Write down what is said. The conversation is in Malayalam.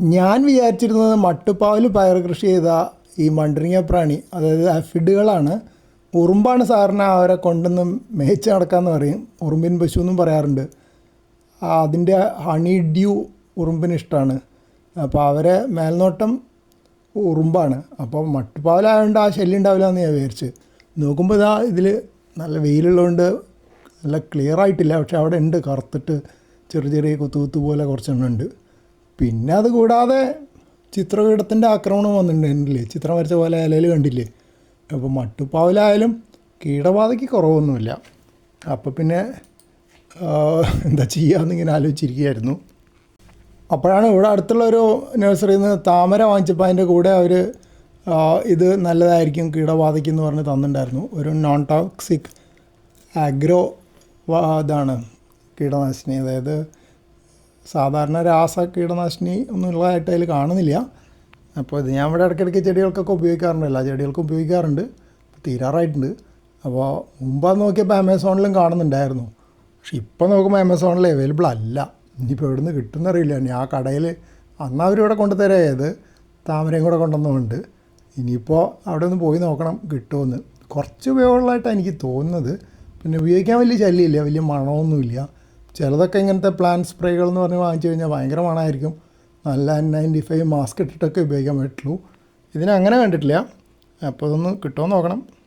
ഞാൻ വിചാരിച്ചിരുന്നത് മട്ടുപ്പാവിൽ പയർ കൃഷി ചെയ്ത ഈ മണ്ടറിങ്ങ പ്രാണി അതായത് അഫിഡുകളാണ്. ഉറുമ്പാണ് സാറിന് അവരെ കൊണ്ടൊന്ന് മേച്ച് നടക്കാമെന്ന് പറയും. ഉറുമ്പിൻ പശു എന്നും പറയാറുണ്ട്. അതിന്റെ ഹണി ഡ്യൂ ഉറുമ്പിന് ഇഷ്ടമാണ്. അപ്പോൾ അവരെ മേൽനോട്ടം ഉറുമ്പാണ്. അപ്പോൾ മട്ടുപ്പാവിലായതുകൊണ്ട് ആ ശല്യം ഉണ്ടാവില്ല എന്ന് ഞാൻ വിചാരിച്ച്. നോക്കുമ്പോൾ ഇതാ ഇതിൽ നല്ല വെയിലുള്ളതുകൊണ്ട് നല്ല ക്ലിയർ ആയിട്ടില്ല. പക്ഷെ അവിടെ ഉണ്ട് കറുത്തിട്ട് ചെറിയ ചെറിയ കുത്തു പോലെ കുറച്ചെണ്ണം ഉണ്ട്. പിന്നെ അത് കൂടാതെ ചിത്രകീടത്തിന്റെ ആക്രമണം വന്നിട്ടുണ്ടില്ലേ ചിത്രം വരച്ച പോലെ ഇലയിൽ കണ്ടില്ലേ? അപ്പോൾ മട്ടുപ്പാവിലായാലും കീടബാധയ്ക്ക് കുറവൊന്നുമില്ല. അപ്പോൾ പിന്നെ എന്താ ചെയ്യാമെന്നിങ്ങനെ ആലോചിച്ചിരിക്കുകയായിരുന്നു. അപ്പോഴാണ് ഇവിടെ അടുത്തുള്ള ഒരു നഴ്സറിയിൽ നിന്ന് താമര വാങ്ങിച്ചപ്പോൾ അതിന്റെ കൂടെ അവർ ഇത് നല്ലതായിരിക്കും കീടബാധയ്ക്ക് എന്ന് പറഞ്ഞ് തന്നിട്ടുണ്ടായിരുന്നു. ഒരു നോൺ ടോക്സിക് ആഗ്രോ ഇതാണ് കീടനാശിനി. അതായത് സാധാരണ രാസ കീടനാശിനി ഒന്നും ഉള്ളതായിട്ട് അതിൽ കാണുന്നില്ല. അപ്പോൾ ഇത് ഞാൻ ഇവിടെ ഇടയ്ക്കിടയ്ക്ക് ചെടികൾക്കൊക്കെ ഉപയോഗിക്കാറുണ്ട്. എല്ലാ ചെടികൾക്കും ഉപയോഗിക്കാറുണ്ട്. തീരാറായിട്ടുണ്ട്. അപ്പോൾ മുമ്പ് നോക്കിയപ്പോൾ ആമസോണിലും കാണുന്നുണ്ടായിരുന്നു. പക്ഷെ ഇപ്പോൾ നോക്കുമ്പോൾ ആമസോണിൽ അവൈലബിൾ അല്ല. ഇനിയിപ്പോൾ എവിടെ നിന്ന് കിട്ടുന്നറിയില്ല. ഇനി ആ കടയിൽ അന്ന് അവരിവിടെ കൊണ്ടുതരായത് താമരയും കൂടെ കൊണ്ടുവന്നുകൊണ്ട്. ഇനിയിപ്പോൾ അവിടെ ഒന്ന് പോയി നോക്കണം. കിട്ടുമെന്ന്. കുറച്ച് ഉപയോഗമുള്ളതായിട്ടാണ് എനിക്ക് തോന്നുന്നത്. പിന്നെ ഉപയോഗിക്കാൻ വലിയ ശല്യമില്ല. വലിയ മണമൊന്നുമില്ല. ചിലതൊക്കെ ഇങ്ങനത്തെ പ്ലാന്റ് സ്പ്രേകൾ എന്ന് പറഞ്ഞ് വാങ്ങിച്ചു കഴിഞ്ഞാൽ ഭയങ്കര മണമായിരിക്കും നല്ല എൻ നയന്റി ഫൈവ് മാസ്ക് ഇട്ടിട്ടൊക്കെ ഉപയോഗിക്കാൻ പറ്റുള്ളൂ. ഇതിനങ്ങനെ കണ്ടിട്ടില്ല. അപ്പോൾ ഇതൊന്ന് കിട്ടുമോ നോക്കണം.